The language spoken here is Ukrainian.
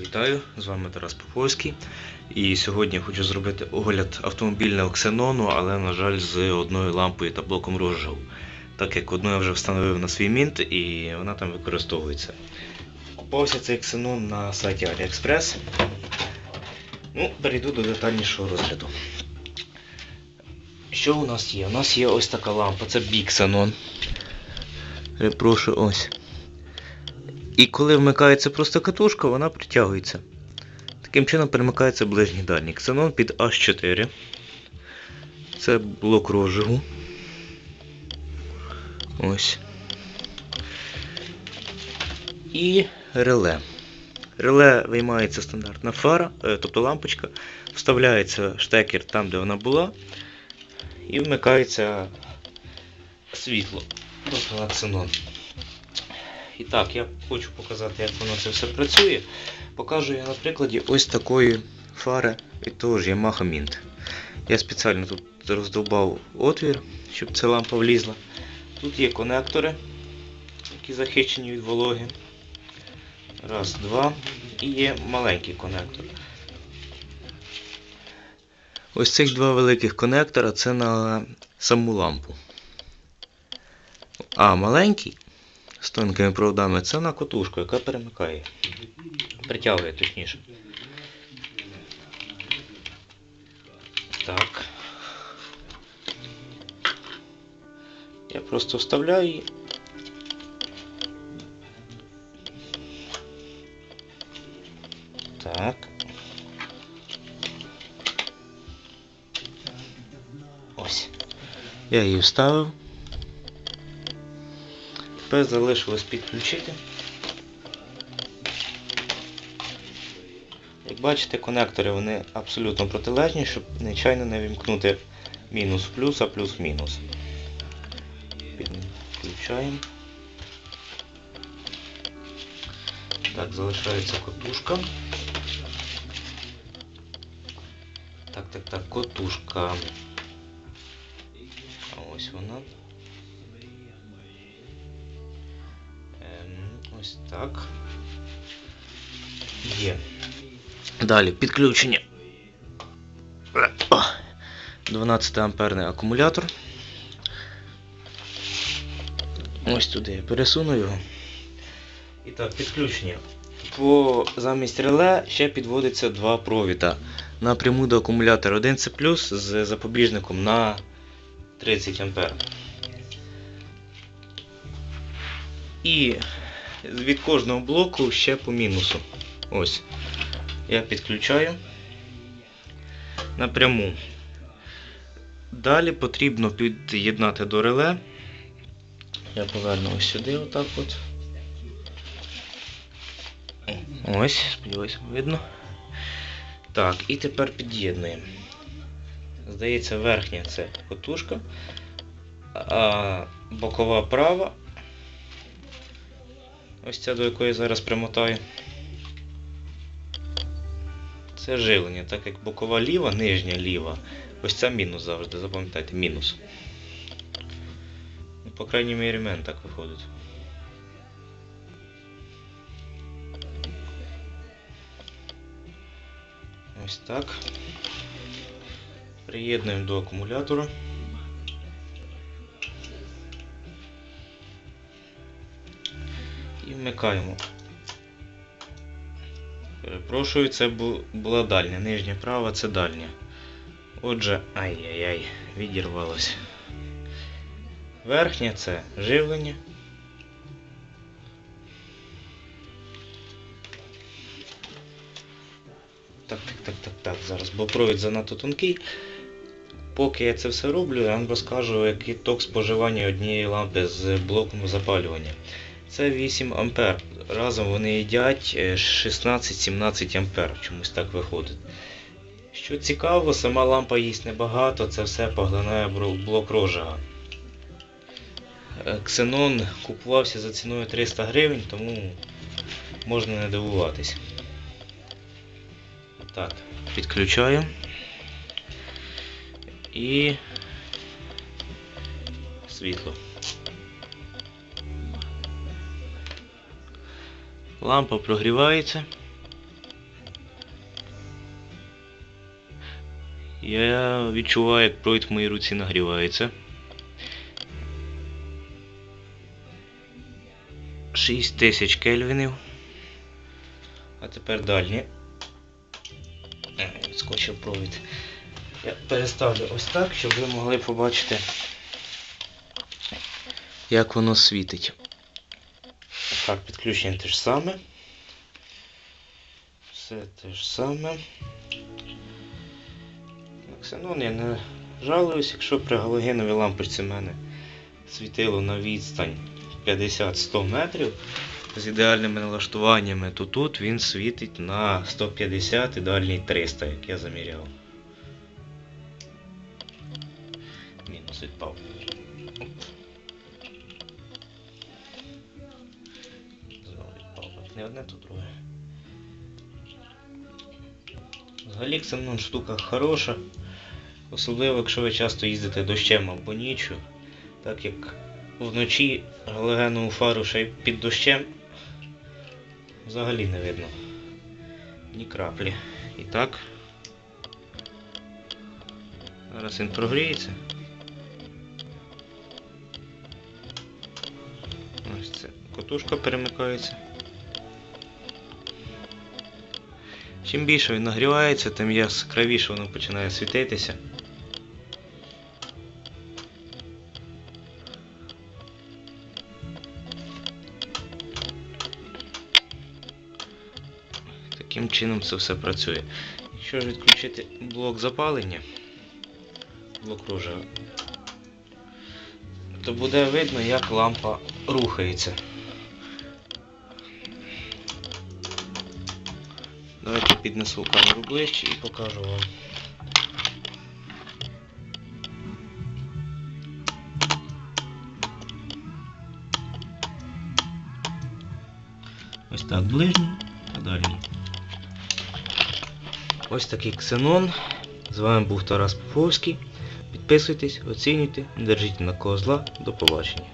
Вітаю, з вами Тарас Поповський. І сьогодні хочу зробити огляд автомобільного ксенону, але, на жаль, з одною лампою та блоком розжигу. Так як одну я вже встановив на свій мінт і вона там використовується. Купався цей ксенон на сайті AliExpress. Ну, перейду до детальнішого розгляду. Що у нас є? У нас є ось така лампа, це Bixanon. Перепрошую, ось. І коли вмикається просто катушка, вона притягується. Таким чином перемикається ближній дальній. Ксенон під H4. Це блок розжигу. Ось. І реле. Реле виймається стандартна фара, е, тобто лампочка, вставляється штекер там, де вона була, і вмикається світло. Тобто на ксенон. І так, я хочу показати, як воно це все працює. Покажу я на прикладі ось такої фари від того ж Yamaha Mint. Я спеціально тут роздовбав отвір, щоб ця лампа влізла. Тут є конектори, які захищені від вологи. Раз, два. І є маленький конектор. Ось цих два великих конектора це на саму лампу. А маленький з тонкими проводами це на котушку, яка перемикає. Притягує точніше. Так. Я просто вставляю її. Так. Ось. Я її вставив. Тепер залишилось підключити. Як бачите, конектори вони абсолютно протилежні, щоб нечайно не вімкнути мінус плюс, а плюс-мінус. Підключаємо. Так, залишається котушка. Так, так, так, котушка. Ось вона. Ось так. Є. Далі підключення. 12 амперний акумулятор. Ось туди я пересуну його. І так, підключення. По замість реле ще підводиться два провіда. Напряму до акумулятора 1 це плюс з запобіжником на 30 ампер. І від кожного блоку ще по мінусу. Ось. Я підключаю напряму. Далі потрібно під'єднати до реле. Я поверну ось сюди, отак от. Ось, сподіваюся, видно. Так, і тепер під'єднуємо. Здається, верхня це котушка, а бокова права. Ось ця, до якої зараз примотаю. Це живлення, так як бокова ліва, нижня ліва. Ось це мінус завжди, запам'ятайте, мінус. Ну, По крайній мірі, в мене так виходить. Ось так. Приєднуємо до акумулятора. І вмикаємо. Перепрошую, це була дальня. Нижня права це дальня. Отже, ай-яй-яй, відірвалося. Верхня це живлення. Так, так, так, так, так, зараз, бо провід занадто тонкий. Поки я це все роблю, я вам розкажу, який ток споживання однієї лампи з блоком запалювання. Це 8 ампер. Разом вони їдять е, 16-17 ампер. Чомусь так виходить. Що цікаво, сама лампа їсть небагато, це все поглинає блок розжига. Е, Ксенон купувався за ціною 300 гривень, тому можна не дивуватись. Так, підключаю. І світло. Лампа прогрівається. Я відчуваю, як пройд в моїй руці нагрівається. 6000 кельвінів. А тепер далі. Е, відскочив провід. Я переставлю ось так, щоб ви могли побачити, як воно світить. Так, підключення те ж саме. Все те ж саме. На ксенон я не жалуюсь, якщо при галогеновій лампочці в мене світило на відстань 50-100 метрів з ідеальними налаштуваннями, то тут він світить на 150 і дальній 300, як я заміряв. Мінус відпав. Не одне, то друге. Взагалі ксенон штука хороша. Особливо, якщо ви часто їздите дощем або ніччю, так як вночі галогенову фару ще й під дощем взагалі не видно. Ні краплі. І так. Зараз він прогріється. Ось це котушка перемикається. Чим більше він нагрівається, тим яскравіше воно починає світитися. Таким чином це все працює. Якщо ж відключити блок запалення, блок рожева, то буде видно, як лампа рухається. Давайте піднесу камеру ближче і покажу вам. Ось так ближній та дальній. Ось такий ксенон. З вами був Тарас Поповський. Підписуйтесь, оцінюйте, держіть на кого зла. До побачення.